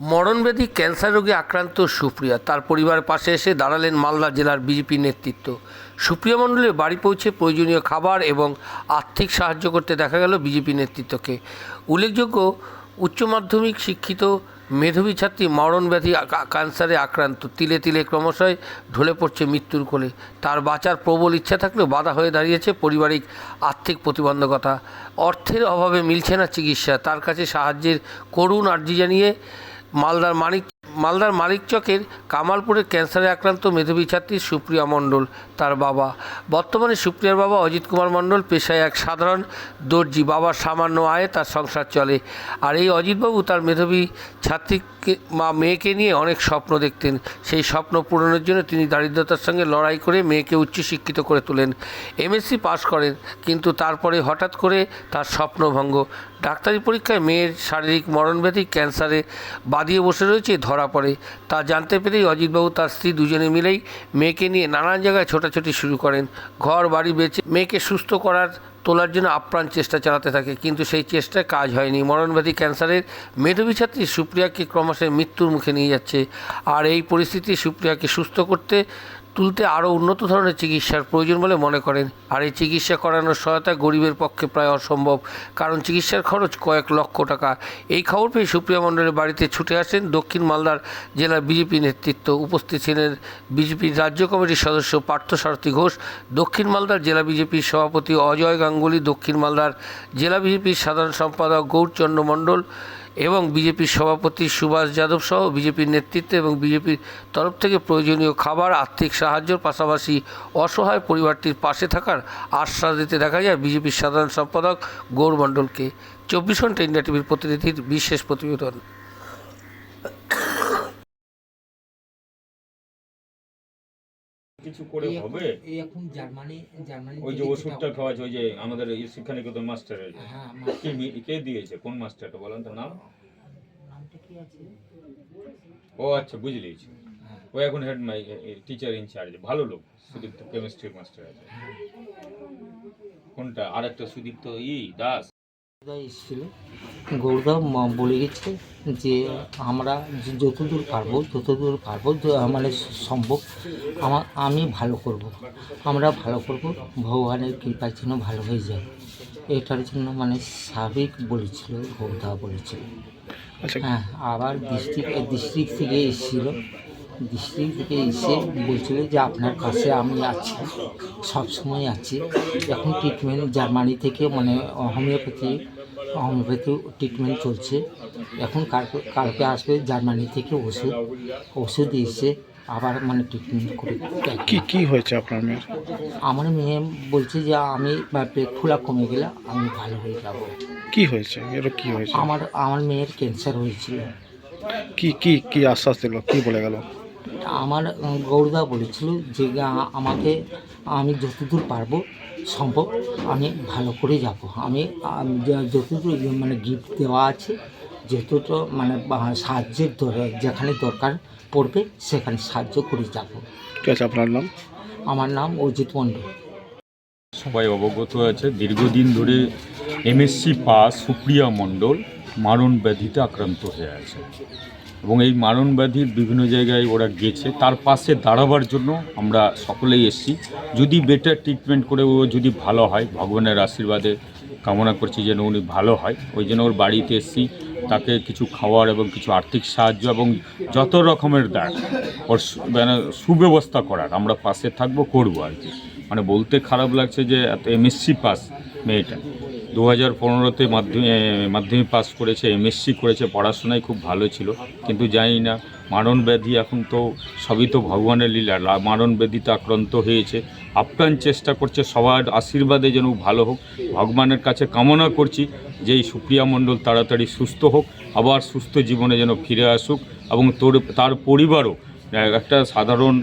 মরণব্যাধি cancer রোগে আক্রান্ত সুপ্রিয়া। তার পরিবারের পাশে এসে দাঁড়ালেন মালদা জেলার বিজেপি নেতৃত্ব। সুপ্রিয়া মণ্ডলের বাড়ি পৌঁছে প্রয়োজনীয় খাবার এবং আর্থিক সাহায্য করতে দেখা গেল বিজেপি নেতৃত্বকে। উল্লেখযোগ্য, উচ্চ মাধ্যমিক শিক্ষিত মেধাবী ছাত্রী মরণব্যাধি ক্যান্সারে আক্রান্ত। তিলে তিলে ক্রমশই ঢলে পড়ছে মৃত্যুর কোলে। তার বাঁচার প্রবল ইচ্ছা থাকলেও বাধা হয়ে দাঁড়িয়েছে পারিবারিক আর্থিক প্রতিবন্ধকতা। অর্থের অভাবে মিলছে না চিকিৎসা। তার কাছে সাহায্যের করুণ আর্জি জানিয়ে মালদার মানিক মালদার মানিকচকের কামালপুরের ক্যান্সারে আক্রান্ত মেধাবী ছাত্রী সুপ্রিয়া মণ্ডল, তার বাবা। বর্তমানে সুপ্রিয়ার বাবা অজিত কুমার মণ্ডল পেশায় এক সাধারণ দর্জি। বাবার সামান্য আয়ে তার সংসার চলে। আর এই অজিতবাবু তার মেধাবী ছাত্রীকে, মা মেয়েকে নিয়ে অনেক স্বপ্ন দেখতেন। সেই স্বপ্ন পূরণের জন্য তিনি দারিদ্রতার সঙ্গে লড়াই করে মেয়েকে উচ্চশিক্ষিত করে তোলেন। এমএসসি পাশ করেন, কিন্তু তারপরে হঠাৎ করে তার স্বপ্নভঙ্গ ডাক্তারি পরীক্ষায় মেয়ের শারীরিক মরণব্যাধি, ক্যান্সারে বাদিয়ে বসে রয়েছে ধরা পড়ে। তা জানতে পেরেই অজিতবাবু তার স্ত্রী দুজনে মিলেই মেয়েকে নিয়ে নানান জায়গায় ছোটাছুটি শুরু করেন। ঘর, বাড়ি বেঁচে মেয়েকে সুস্থ করার, তোলার জন্য আপ্রাণ চেষ্টা চালাতে থাকে, কিন্তু সেই চেষ্টায় কাজ হয়নি। মরণব্যাধি ক্যান্সারের মেধাবী ছাত্রী সুপ্রিয়াকে ক্রমশ মৃত্যুর মুখে নিয়ে যাচ্ছে। আর এই পরিস্থিতি সুপ্রিয়াকে সুস্থ করতে তুলতে আরও উন্নত ধরনের চিকিৎসার প্রয়োজন বলে মনে করেন। আর এই চিকিৎসা করানোর সহায়তা গরিবের পক্ষে প্রায় অসম্ভব, কারণ চিকিৎসার খরচ কয়েক লক্ষ টাকা। এই খবর পেয়ে সুপ্রিয়া মণ্ডলের বাড়িতে ছুটে আসেন দক্ষিণ মালদার জেলার বিজেপি নেতৃত্ব। উপস্থিত ছিলেন বিজেপির রাজ্য কমিটির সদস্য পার্থসারথী ঘোষ, দক্ষিণ মালদার জেলা বিজেপির সভাপতি অজয় গাঙ্গুলি, দক্ষিণ মালদার জেলা বিজেপির সাধারণ সম্পাদক গৌরচন্দ্র মণ্ডল এবং বিজেপির সভাপতি সুভাষ যাদব সহ বিজেপির নেতৃত্বে এবং বিজেপির তরফ থেকে প্রয়োজনীয় খাবার, আর্থিক সাহায্যের পাশাপাশি অসহায় পরিবারটির পাশে থাকার আশ্বাস দিতে দেখা যায় বিজেপির সাধারণ সম্পাদক গৌর মণ্ডলকে চব্বিশ ঘণ্টা ইন্ডিয়া টিভির প্রতিনিধির বিশেষ প্রতিবেদন। কিছু করে হবে। এই এখন জার্মানি জার্মানি ওই যে ওষুধটা খাওয়াচ্ছে ওই যে আমাদের এই শিক্ষানিকেতন মাস্টারের হ্যাঁ কে মি- কে দিয়েছে? কোন মাস্টারটা বলেন তো নাম? নামটা কি আছে? ও আচ্ছা বুঝলি ও এখন হেড মাই টিচার ইনচার্জ ভালো লোক সুদীপ্ত কেমিস্ট্রি মাস্টার আছে। কোনটা? আর একটা সুদীপ্ত ই দাস। এসেছিল। গৌরদা বলে গেছে যে আমরা যতদূর পারব যতদূর পারব য- মানে সম্ভব আমার আমি ভালো করব। আমরা ভালো করব ভগবানের কৃপার জন্য ভালো হয়ে যায়। এটার জন্য মানে সাবেক বলেছিল গৌরদা বলেছিল। আচ্ছা। হ্যাঁ আবার ডিস্ট্রিক্ট ডিস্ট্রিক্ট থেকে এসেছিল। ডিস্ট্রিক্ট থেকে এসে বলছিল যে আপনার কাছে আমি আছি সব সময় আছি। এখন ট্রিটমেন্ট জার্মানি থেকে মানে হোমিওপ্যাথি হোমিওপ্যাথি ট্রিটমেন্ট চলছে। এখন কালকে আসবে জার্মানি থেকে ওষুধ। ওষুধ এসে আবার মানে ট্রিটমেন্ট করে। কি কি হয়েছে আপনার মেয়ের? আমার মেয়ে বলছে যে আমি পেট ফোলা কমে গেলে আমি ভালো হয়ে যাব। কি হয়েছে? এটা কি হয়েছে? আমার আমার মেয়ের ক্যান্সার হয়েছিল। কি কি কি আশ্বাস দিল? কি বলে গেল? আমার গৌরদা বলেছিল যে আমাকে আমি যতদূর পারব সম্ভব আমি ভালো করে যাব। আমি যতদূর মানে গিফট দেওয়া আছে যতটা মানে সাহায্যের দর- যেখানে দরকার পড়বে সেখানে সাহায্য করে যাব। ঠিক আছে আপনার নাম? আমার নাম অজিত মণ্ডল। সবাই অবগত আছে, দীর্ঘদিন ধরে এমএসসি পাস সুপ্রিয়া মণ্ডল মারণ ব্যাধিতে আক্রান্ত হয়ে আছে। এবং এই মারণ ব্যাধির বিভিন্ন জায়গায় ওরা গেছে, তার পাশে দাঁড়াবার জন্য আমরা সকলেই এসেছি। যদি বেটার ট্রিটমেন্ট করে ও যদি ভালো হয়, ভগবানের আশীর্বাদে কামনা করছি যেন উনি ভালো হয়। ওই জন্য ওর বাড়িতে এসেছি, তাকে কিছু খাওয়ার এবং কিছু আর্থিক সাহায্য এবং যত রকমের দেয় ওর মানে সুব্যবস্থা করার, আমরা পাশে থাকব, করব আর কি। মানে বলতে খারাপ লাগছে যে এত এমএসসি পাস মেয়েটা। দু হাজার পনেরোতে মাধ্যমিক মাধ্যমিক পাস করেছে এমএসসি করেছে, পড়াশোনায় খুব ভালো ছিল। কিন্তু জানি না, মারণ ব্যাধি এখন তো সবই তো ভগবানের লীলা। মারণ ব্যাধিতে আক্রান্ত হয়েছে। আপ্রাণ চেষ্টা করছে, সবার আশীর্বাদে যেন ভালো হোক। ভগবানের কাছে কামনা করছি যে এই সুপ্রিয়া মণ্ডল তাড়াতাড়ি সুস্থ হোক, আবার সুস্থ জীবনে যেন ফিরে আসুক এবং তোর, তার পরিবারও একটা সাধারণ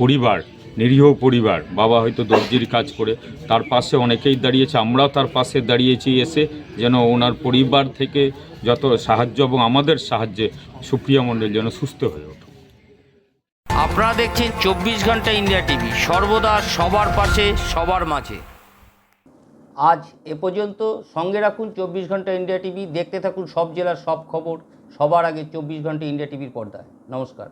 পরিবার নিরীহ পরিবার বাবা হয়তো দর্জির কাজ করে তার পাশে অনেকেই দাঁড়িয়েছে আমরাও তার পাশে দাঁড়িয়েছি এসে যেন ওনার পরিবার থেকে যত সাহায্য এবং আমাদের সাহায্যে সুপ্রিয়া মণ্ডল যেন সুস্থ হয়ে ওঠে। আপনারা দেখছেন চব্বিশ ঘণ্টা ইন্ডিয়া টিভি সর্বদা সবার পাশে সবার মাঝে। আজ এ পর্যন্ত সঙ্গে রাখুন চব্বিশ ঘণ্টা ইন্ডিয়া টিভি দেখতে থাকুন সব জেলার সব খবর সবার আগে চব্বিশ ঘণ্টা ইন্ডিয়া টিভির পর্দায়। নমস্কার।